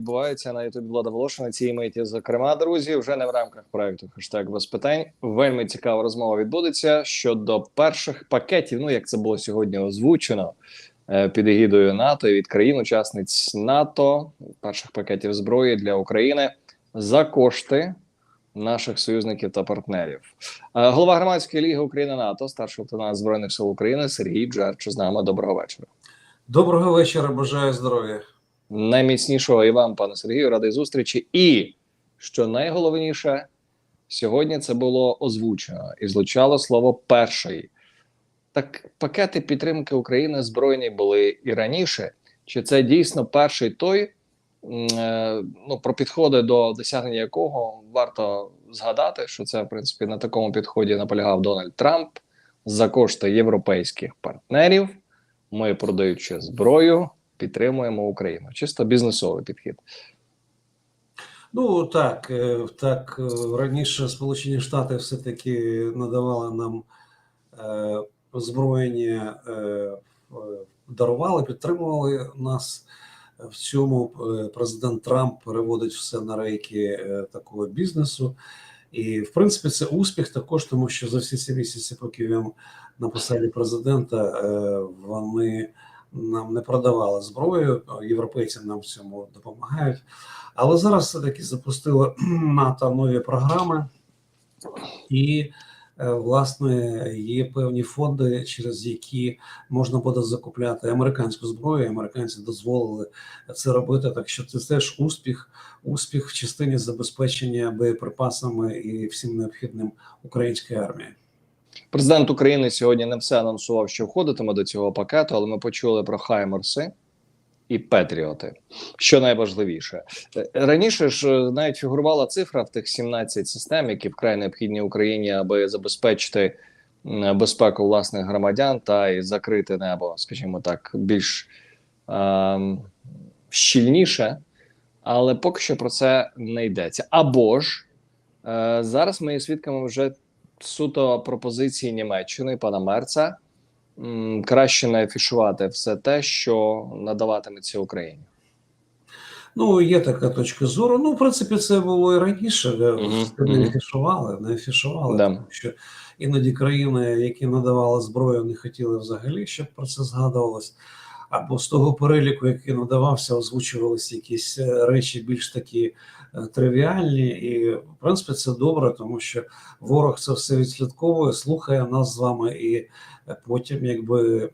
відбувається на ютубі Влада Волошина цієї миті. Зокрема, друзі, вже не в рамках проекту хештег без питань. Вельми цікава розмова відбудеться щодо перших пакетів. Ну як це було сьогодні озвучено е, під егідою НАТО і від країн-учасниць НАТО. Перших пакетів зброї для України за кошти. Наших союзників та партнерів, Е, голова громадської ліги України НАТО, старший лейтенант збройних сил України Сергій Джерч з нами. Доброго вечора. Доброго вечора, бажаю здоров'я. Найміцнішого і вам, пане Сергію, радий зустрічі. І що найголовніше, сьогодні це було озвучено і звучало слово перший. Так пакети підтримки України збройні були і раніше. Чи це дійсно перший той, е, ну про підходи до досягнення якого варто згадати, що це в принципі на такому підході наполягав Дональд Трамп за кошти європейських партнерів. Ми продаючи зброю, підтримуємо Україну. Чисто бізнесовий підхід. Ну так, е, так е, раніше Сполучені Штати все-таки надавали нам е, озброєння, е, дарували, підтримували нас. В цьому е, президент Трамп переводить все на рейки такого бізнесу. І, в принципі, це успіх також, тому що за всі ці місяці, поки він на посаді президента, вони нам не продавали зброю, європейці нам в цьому допомагають. Але зараз все-таки запустило НАТО нові програми, і, е, власне, є певні фонди, через які можна буде закупляти американську зброю. Американці дозволили це робити. Так що це теж успіх, успіх в частині забезпечення боєприпасами і всім необхідним української армії. Президент України сьогодні не все анонсував, що входитиме до цього пакету, але ми почули про Хаймерси і Петріоти. Що найважливіше Е, раніше ж е, навіть фігурувала цифра в тих 17 систем, які вкрай необхідні Україні, аби забезпечити безпеку власних громадян та і закрити небо, скажімо так, більш ем, щільніше. Але поки що про це не йдеться. Або ж е, зараз ми є свідками вже суто пропозиції Німеччини пана Мерца м, краще не афішувати все те, що надаватиметься Україні. Ну, є така точка зору. Ну, в принципі, це було і раніше. Мгм, Це не афішували, не афішували, Да. тому що іноді країни, які надавали зброю, не хотіли взагалі, щоб про це згадувалось. Або з того переліку, який надавався, озвучувалися якісь е, речі більш такі е, тривіальні. І, в принципі, це добре, тому що ворог це все відслідковує, слухає нас з вами, і е, потім, якби.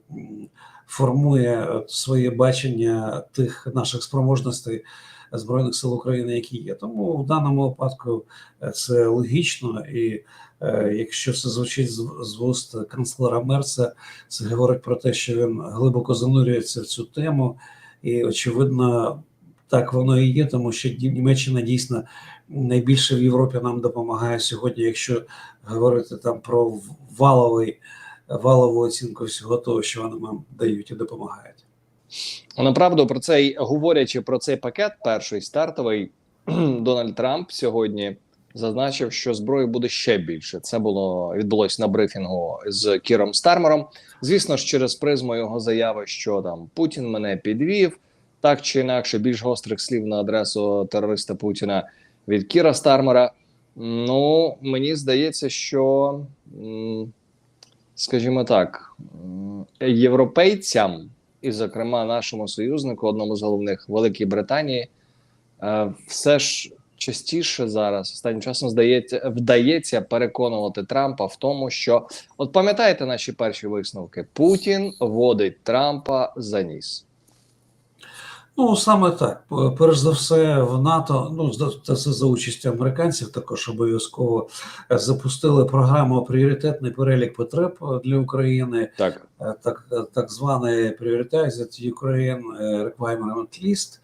формує своє бачення тих наших спроможностей збройних сил України, які є. Тому в даному випадку е, це логічно, і е, якщо це звучить з, з вуст канцлера Мерца, це говорить про те, що він глибоко занурюється в цю тему, і очевидно. Так воно і є, тому що Німеччина дійсно найбільше в Європі нам допомагає сьогодні, якщо говорити там про валовий валову оцінку всього того, що вони нам дають і допомагають. Направду про цей говорячи про цей пакет, перший стартовий Дональд Трамп сьогодні зазначив, що зброї буде ще більше. Це було відбулось на брифінгу з Кіром Стармером. Звісно ж, через призму його заяви, що там Путін мене підвів, так чи інакше, більш гострих слів на адресу терориста Путіна від Кіра Стармера. Ну мені здається, що скажімо так, європейцям, і, зокрема, нашому союзнику, одному з головних Великій Британії, е, все ж частіше зараз останнім часом здається, вдається переконувати Трампа в тому, що от пам'ятаєте наші перші висновки: Путін водить Трампа за ніс. Ну саме так. Перш за все, в НАТО, ну це все за участю американців, також обов'язково е, запустили програму пріоритетний перелік потреб е, для України. Так, Е, так, так званий Prioritized Ukraine е, Requirement List,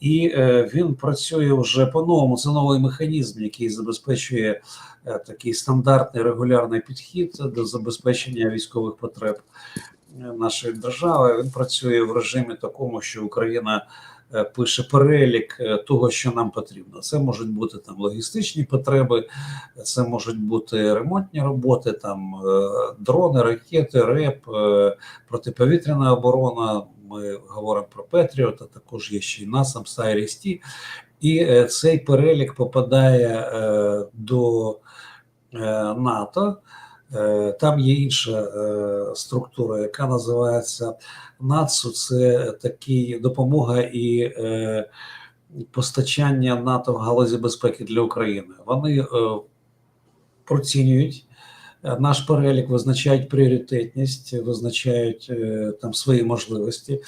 і е, він працює вже по-новому. Це новий механізм, який забезпечує е, такий стандартний регулярний підхід до забезпечення військових потреб е, нашої держави. Він працює в режимі такому, що Україна. е, Пише перелік е, того, що нам потрібно. Це можуть бути там логістичні потреби, це можуть бути ремонтні роботи, там е, дрони, ракети, РЕП, протиповітряна оборона, ми говоримо про Петріот, а також є ще й НАСАМ, Сайріс-Ті. І цей перелік попадає до НАТО. Е, Там є інша е, структура, яка називається НАЦУ. Це такі допомога і е, постачання НАТО в галузі безпеки для України. Вони процінюють наш перелік, визначають пріоритетність, визначають там свої можливості.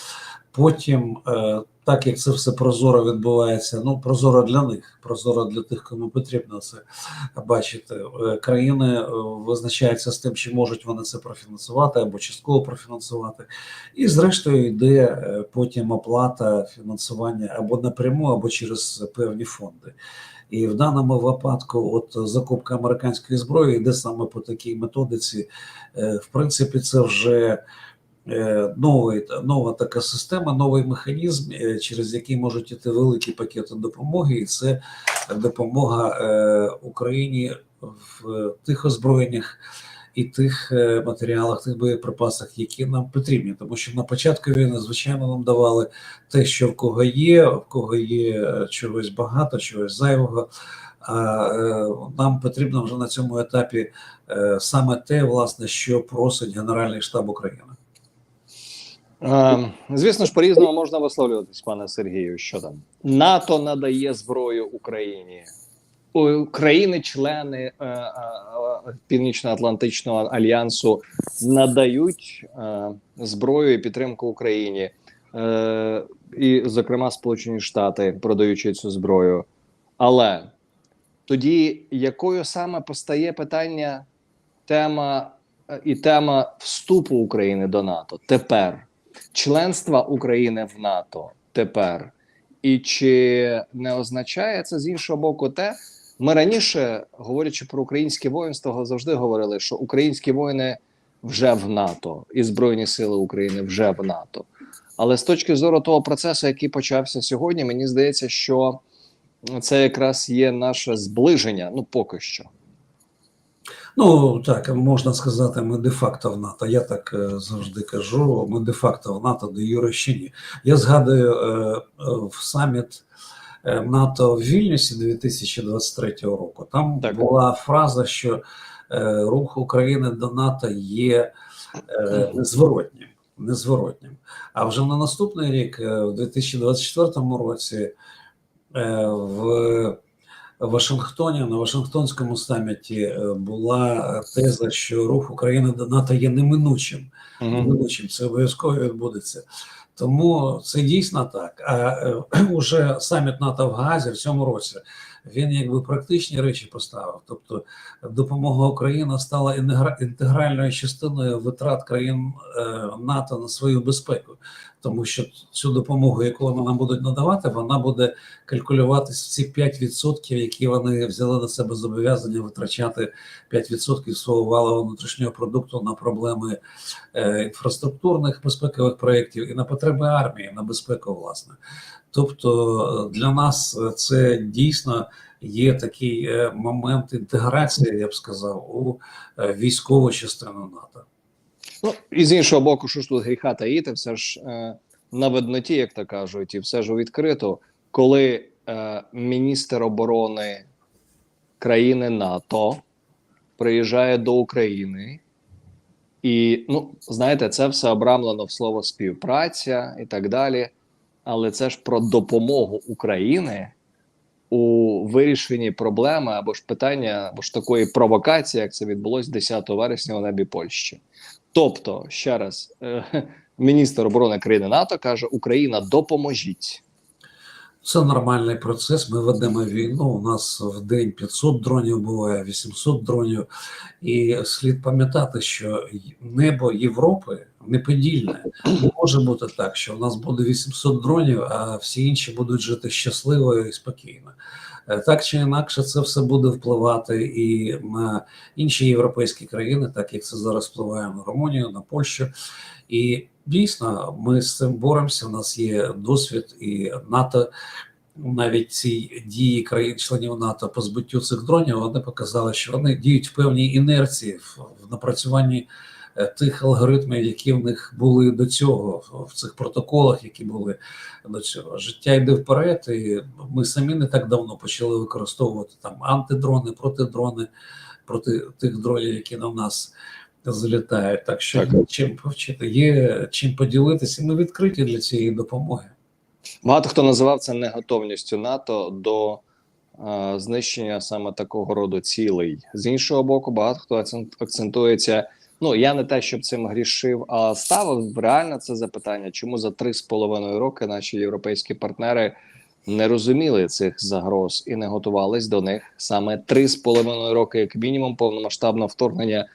Потім, е, так як це все прозоро відбувається, ну прозоро для них, прозоро для тих, кому потрібно це бачити. е, Країни е, визначаються з тим, чи можуть вони це профінансувати або частково профінансувати. І зрештою йде потім оплата фінансування або напряму, або через певні фонди. І в даному випадку, от закупка американської зброї йде саме по такій методиці. В принципі, це вже новий, нова така система, новий механізм, е, через який можуть іти великі пакети допомоги, і це допомога е, Україні в тих озброєннях і тих е, матеріалах, тих боєприпасах, які нам потрібні. Тому що на початку війни, звичайно, нам давали те, що в кого є, в кого є е, чогось багато, чогось зайвого. А е, нам потрібно вже на цьому етапі е, саме те, власне, що просить Генеральний штаб України. Е, звісно ж, по-різному можна висловлюватись, пане Сергію. Що там? НАТО надає зброю Україні. У- Країни-члени е, е, Північно-Атлантичного альянсу надають зброю і підтримку Україні, і, зокрема, Сполучені Штати, продаючи цю зброю. Але тоді якою саме постає питання, тема і тема вступу України до НАТО тепер, членства України в НАТО тепер. І чи не означає це з іншого боку те, ми раніше, говорячи про українське воїнство, завжди говорили, що українські воїни вже в НАТО, і Збройні Сили України вже в НАТО. Але з точки зору того процесу, який почався сьогодні, мені здається, що це якраз є наше зближення. Ну поки що. Ну так можна сказати, ми де-факто в НАТО. Я так е, завжди кажу. Ми де-факто в НАТО, де Юра ще ні. Я згадую е, в саміт е, НАТО в Вільнюсі 2023 року. Там Так. була фраза, що рух України до НАТО є незворотнім. Незворотнім. А вже на наступний рік, в 2024 році, в Вашингтоні на Вашингтонському саміті е, була теза, що рух України до НАТО є неминучим. Неминучим це обов'язково відбудеться. Тому це дійсно так. А е, уже саміт НАТО в Газі в цьому році він якби практичні речі поставив. Тобто допомога Україні стала інтегральною частиною витрат країн е, НАТО на свою безпеку, тому що цю допомогу, яку вони нам будуть надавати, вона буде калькулюватись в ці 5%, які вони взяли на себе зобов'язання витрачати 5% свого валового внутрішнього продукту на проблеми е, інфраструктурних безпекових проєктів і на потреби армії, на безпеку, власне. Тобто е, для нас е, це дійсно є такий е, момент інтеграції, я б сказав, у військову частину НАТО. Ну і з іншого боку, що ж тут гріха таїти, все ж на видноті, як то кажуть, і все ж відкрито, коли міністр оборони країни НАТО приїжджає до України, і ну знаєте, це все обрамлено в слово співпраця і так далі. Але це ж про допомогу України у вирішенні проблеми або ж питання, або ж такої провокації, як це відбулось 10 вересня у небі Польщі. Тобто, ще раз, е, міністр оборони країни НАТО каже: Україна, допоможіть. Це нормальний процес. Ми ведемо війну. У нас в день 500 дронів буває, 800 дронів. І слід пам'ятати, що небо Європи неподільне. Не може бути так, що у нас буде 800 дронів, а всі інші будуть жити щасливо і спокійно. Е, Так чи інакше, це все буде впливати і на інші європейські країни, так як це зараз впливає на Румунію, на Польщу. І дійсно, ми з цим боремося. У нас є досвід і НАТО. Навіть ці дії країн-членів НАТО по збиттю цих дронів вони показали, що вони діють в певній інерції в, напрацюванні е, тих алгоритмів, які в них були до цього, в цих протоколах, які були до цього. Життя йде вперед, і ми самі не так давно почали використовувати там антидрони, протидрони проти тих дронів, які на нас залітають. Так що Так. є чим повчити, є чим поділитися. Ми відкриті для цієї допомоги. Багато хто називав це неготовністю НАТО до е, знищення саме такого роду цілей. З іншого боку, багато хто акцент- акцентується. Ну я не те, щоб цим грішив, а ставив реально це запитання, чому за три з половиною роки наші європейські партнери не розуміли цих загроз і не готувались до них саме три з половиною роки, як мінімум, повномасштабного вторгнення,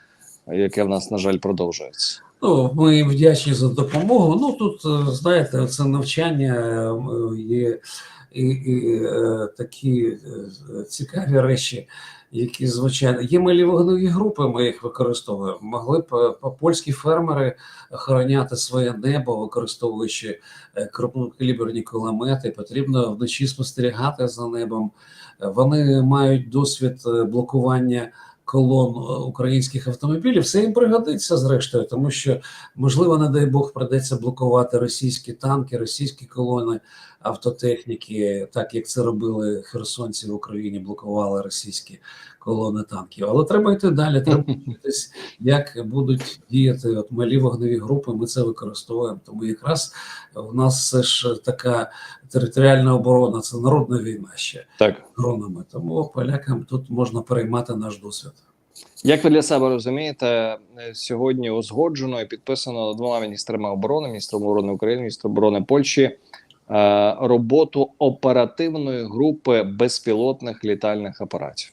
яке в нас на жаль продовжується. Ну, ми вдячні за допомогу. Ну тут е, знаєте, це навчання е, є і, і е, такі цікаві речі, які звичайно є малі вогневі групи. Ми їх використовуємо. Могли б по- польські фермери охороняти своє небо, використовуючи крупнокаліберні кулемети. Потрібно вночі спостерігати за небом. Вони мають досвід блокування колон е, українських автомобілів, все їм пригодиться зрештою, тому що можливо, не дай Бог, придеться блокувати російські танки, російські колони автотехніки, так як це робили херсонці в Україні, блокували російські колони танків. Але треба йти далі. Треба дивитись, як будуть діяти от малі вогневі групи. Ми це використовуємо. Тому якраз в нас це ж така територіальна оборона, це народна війна ще Так. дронами. Тому полякам тут можна переймати наш досвід. Як ви для себе розумієте, сьогодні узгоджено і підписано двома міністрами оборони, міністром оборони України, міністром оборони Польщі, роботу оперативної групи безпілотних літальних апаратів.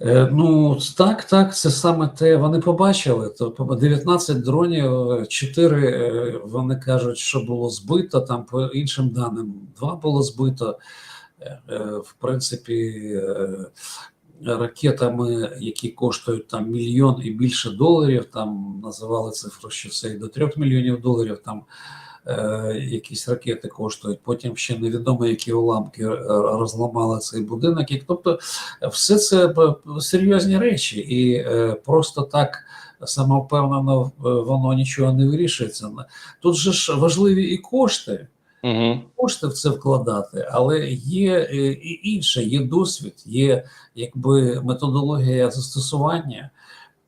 Е, Ну так, так, це саме те. Вони побачили. То 19 дронів, 4 вони кажуть, що було збито. Там по іншим даним, 2 було збито. Е, е, В принципі, е, ракетами, які коштують там мільйон і більше доларів. Там називали цифру, що це і до 3 мільйонів доларів. Там е, якісь ракети коштують. Потім ще невідомо, які уламки е, розламали цей будинок. І, тобто, все це серйозні речі, і е, просто так самовпевнено е, воно нічого не вирішується. Тут же ж важливі і кошти. Угу. Кошти в це вкладати, але є е, і інше, є досвід, є якби методологія застосування,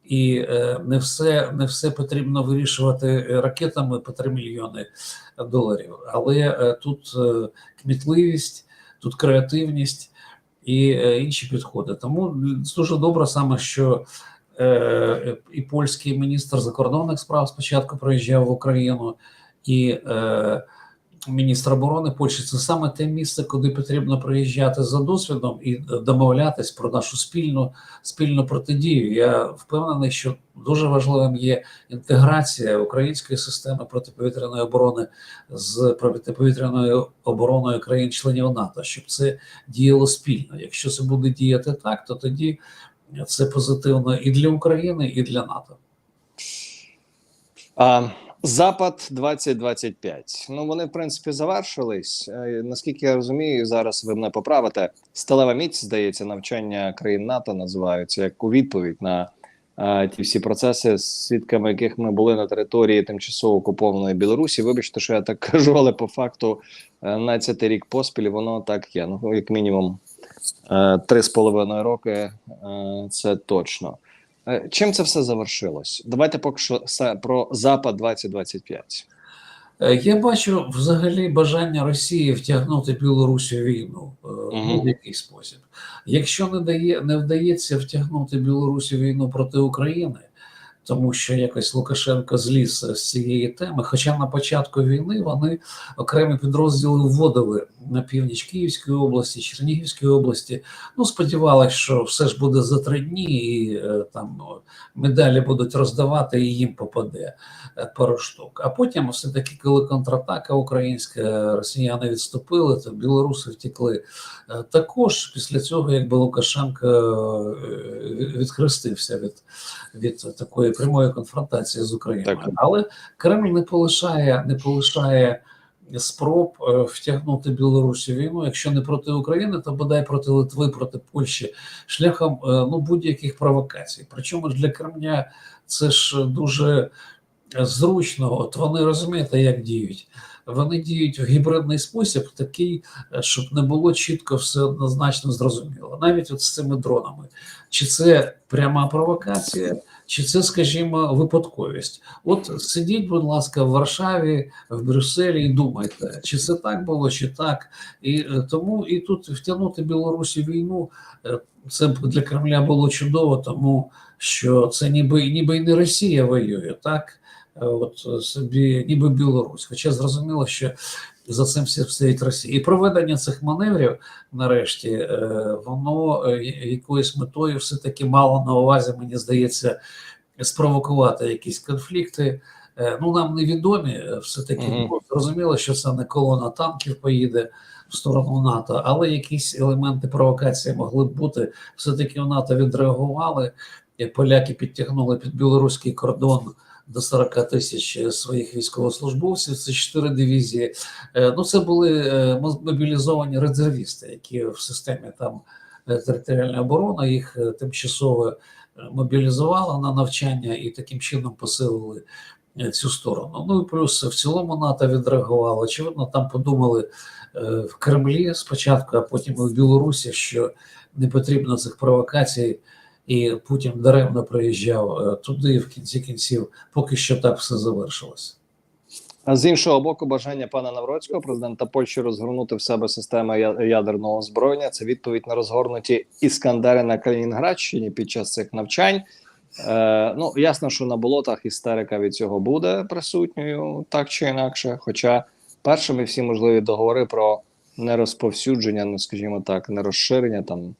і е, не все не все потрібно вирішувати ракетами по 3 мільйони доларів. Але е, тут е, кмітливість, тут креативність і е, інші підходи. Тому дуже добре саме, що е, і польський міністр закордонних справ спочатку приїжджав в Україну, і е, міністр оборони Польщі це саме те місце, куди потрібно приїжджати за досвідом і домовлятись про нашу спільну спільну протидію. Я впевнений, що дуже важливим є інтеграція української системи протиповітряної оборони з протиповітряною обороною країн-членів НАТО, щоб це діяло спільно. Якщо це буде діяти так, то тоді це позитивно і для України, і для НАТО. А, Запад 2025. Ну вони в принципі завершились. Е, Наскільки я розумію, зараз ви мене поправите. Сталева міць, здається, навчання країн НАТО називаються як у відповідь на е, ті всі процеси, свідками яких ми були на території тимчасово окупованої Білорусі. Вибачте, що я так кажу, але по факту е, на цей рік поспіль воно так є. Ну як мінімум е, три з половиною роки. е, Це точно. Е, Чим це все завершилось? Давайте поки що про Запад 2025. Е, Я бачу взагалі бажання Росії втягнути Білорусь у війну е, в будь-який спосіб. Якщо не дає не вдається втягнути Білорусь у війну проти України, тому що якось Лукашенко зліз з цієї теми. Хоча на початку війни вони окремі підрозділи вводили на північ Київської області, Чернігівської області. Ну, сподівалися, що все ж буде за три дні, і е, там ну, медалі будуть роздавати, і їм попаде е, пару штук. А потім, все таки, коли контратака українська, росіяни відступили, то білоруси втекли. Е, Також після цього, якби Лукашенко відхрестився від, від такої прямої конфронтації з Україною. Так. Але Кремль не полишає, не полишає спроб е, втягнути Білорусь у війну, якщо не проти України, то бодай проти Литви, проти Польщі, шляхом е, ну будь-яких провокацій. Причому для Кремля це ж дуже зручно. От вони розумієте, як діють. Вони діють в гібридний спосіб, такий, е, щоб не було чітко все однозначно зрозуміло. Навіть от з цими дронами. Чи це пряма провокація, чи це, скажімо, випадковість? От сидіть, будь ласка, в Варшаві, в Брюсселі і думайте, чи це так було, чи так. І е, тому і тут втягнути Білорусі війну е, це для Кремля було чудово, тому що це ніби ніби і не Росія воює, так Е, от собі, ніби Білорусь. Хоча зрозуміло, що за цим стоїть Росія. І проведення цих маневрів, нарешті, е, воно е, якоюсь метою все-таки мало на увазі, мені здається, спровокувати якісь конфлікти. Е, Ну, нам невідомі все-таки Мгм. ну, зрозуміло, що це не колона танків поїде в сторону НАТО, але якісь елементи провокації могли б бути. Все-таки у НАТО відреагували. і Поляки підтягнули під білоруський кордон до 40 тисяч своїх військовослужбовців. Це чотири дивізії. Е, Ну, це були е, мобілізовані резервісти, які в системі там е, територіальної оборони їх тимчасово мобілізували на навчання і таким чином посилили цю сторону. Ну і плюс в цілому НАТО відреагувало. Очевидно, там подумали в Кремлі спочатку, а потім і в Білорусі, що не потрібно цих провокацій. І Путін даремно приїжджав е, туди, в кінці кінців, поки що так все завершилось. А з іншого боку, бажання пана Навроцького, президента Польщі, розгорнути в себе системи я- ядерного озброєння. Це відповідь на розгорнуті іскандери на Калінінградщині під час цих навчань. Е, ну ясно, що на болотах істерика від цього буде присутньою, так чи інакше. Хоча першими всі можливі договори про нерозповсюдження, ну скажімо так, нерозширення там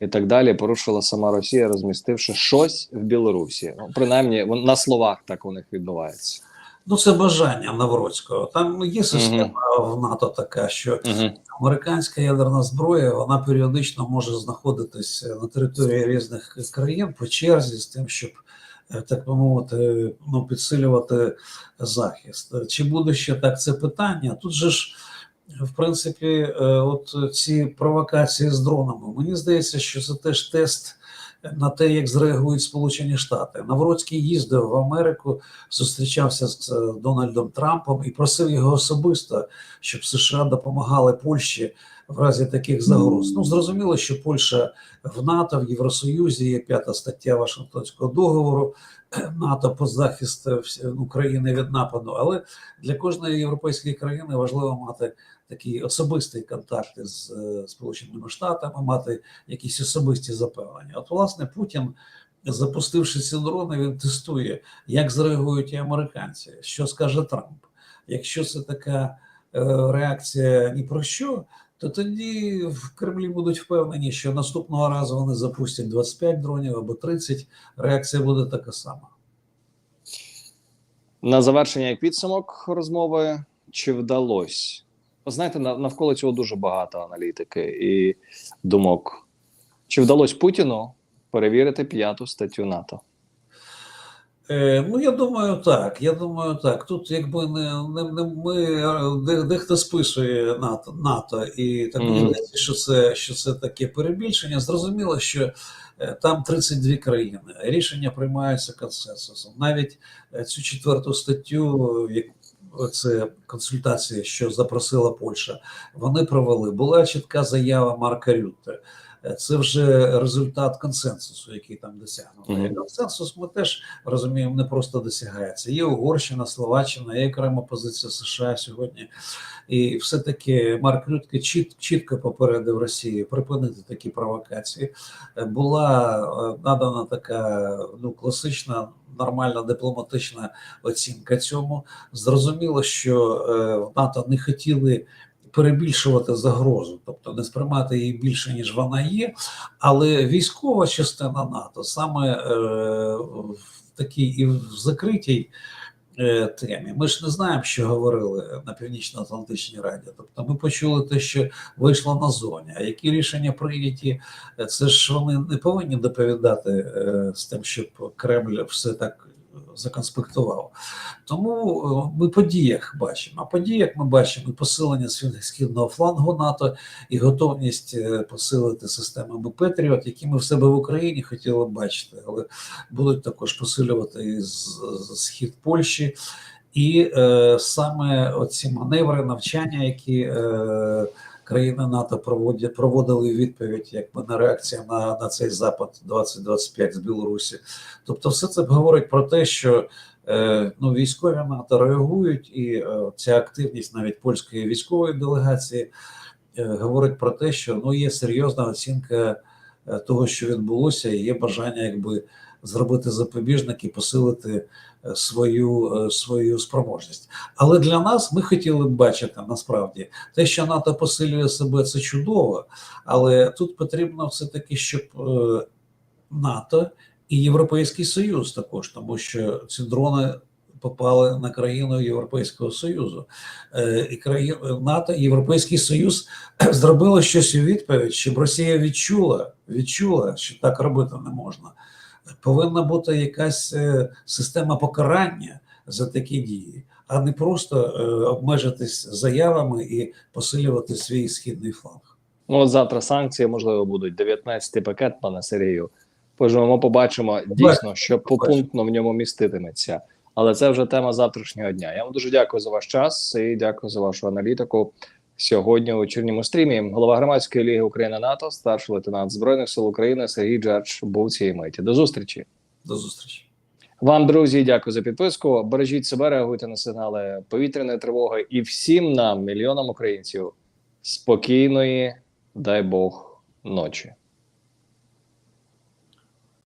і так далі, порушила сама Росія, розмістивши щось в Білорусі. Ну принаймні, на словах так у них відбувається. Ну, це бажання Навроцького. Там є система в НАТО така, що Угу. американська ядерна зброя вона періодично може знаходитись на території різних країн по черзі з тим, щоб е, так би мовити, ну підсилювати захист. Чи буде ще так це питання? Тут же ж. В принципі, е, от ці провокації з дронами. Мені здається, що це теж тест на те, як зреагують Сполучені Штати. Навроцький їздив в Америку, зустрічався з Дональдом Трампом і просив його особисто, щоб США допомагали Польщі в разі таких загроз. Ну зрозуміло, що Польща в НАТО, в Євросоюзі є п'ята стаття Вашингтонського договору НАТО по захисту України від нападу. Але для кожної європейської країни важливо мати такі особисті контакти з е, Сполученими Штатами, мати якісь особисті запевнення. От, власне, Путін, запустивши ці дрони, він тестує, як зреагують і американці, що скаже Трамп. Якщо це така е, реакція ні про що, то тоді в Кремлі будуть впевнені, що наступного разу вони запустять 25 дронів або 30, реакція буде така сама. На завершення як підсумок розмови, чи вдалося? Знаєте, навколо цього дуже багато аналітики і думок. Чи вдалося Путіну перевірити п'яту статтю НАТО? Е, ну, я думаю, так. Я думаю, так. Тут якби не, не, не ми дехто списує НАТО, НАТО і так Мгм. здається, що це, що це таке перебільшення. Зрозуміло, що е, там 32 країни. Рішення приймаються консенсусом. Навіть е, цю четверту статтю, як це консультації, що запросила Польща, вони провели. Була чітка заява Марка Рютте. Е, Це вже результат консенсусу, який там досягнуто. Мгм. І консенсус ми теж розуміємо, не просто досягається. Є Угорщина, Словаччина, є окрема позиція США сьогодні. І все-таки Марк Рютке чіт, чітко попередив Росію припинити такі провокації. Е, Була е, надана така ну, класична. Нормальна дипломатична оцінка цьому зрозуміло, що е, НАТО не хотіли перебільшувати загрозу, тобто не сприймати її більше ніж вона є. Але військова частина НАТО саме е, в такій і в закритій е, темі. Ми ж не знаємо, що говорили на Північно-Атлантичній Раді. Тобто ми почули те, що вийшло на зоні. А які рішення прийняті, це ж вони не повинні доповідати е, з тим, щоб Кремль все так законспектував. Тому е, ми по діях бачимо. А по ми бачимо і посилення східного флангу НАТО, і готовність е, посилити системами Петріот, які ми в себе в Україні хотіли б бачити, але будуть також посилювати і схід Польщі. І е, саме оці маневри, навчання, які е, країни НАТО проводили відповідь, якби на реакція на, на цей запад 2025 з Білорусі. Тобто, все це говорить про те, що е, ну, військові НАТО реагують, і е, ця активність навіть польської військової делегації е, говорить про те, що ну є серйозна оцінка е, того, що відбулося, і є бажання, якби зробити запобіжник і посилити е, свою, е, свою спроможність. Але для нас ми хотіли б бачити насправді те, що НАТО посилює себе, це чудово, але тут потрібно все таки, щоб е, НАТО і Європейський Союз також, тому що ці дрони попали на країну Європейського Союзу. І країн НАТО Європейський Союз зробили щось у відповідь, щоб Росія відчула, відчула, що так робити не можна. Повинна бути якась е, система покарання за такі дії, а не просто е, обмежитись заявами і посилювати свій східний фланг. Ну, от завтра санкції можливо будуть 19-й пакет, пане Сергію. Поживемо, побачимо дійсно, що попунктно в ньому міститиметься. Але це вже тема завтрашнього дня. Я вам дуже дякую за ваш час і дякую за вашу аналітику. Сьогодні у вечірньому стрімі голова громадської ліги України НАТО, старший лейтенант збройних сил України Сергій Джардж був цієї миті. До зустрічі. До зустрічі. Вам, друзі, дякую за підписку. Бережіть себе, реагуйте на сигнали повітряної тривоги і всім нам, мільйонам українців, спокійної, дай Бог, ночі.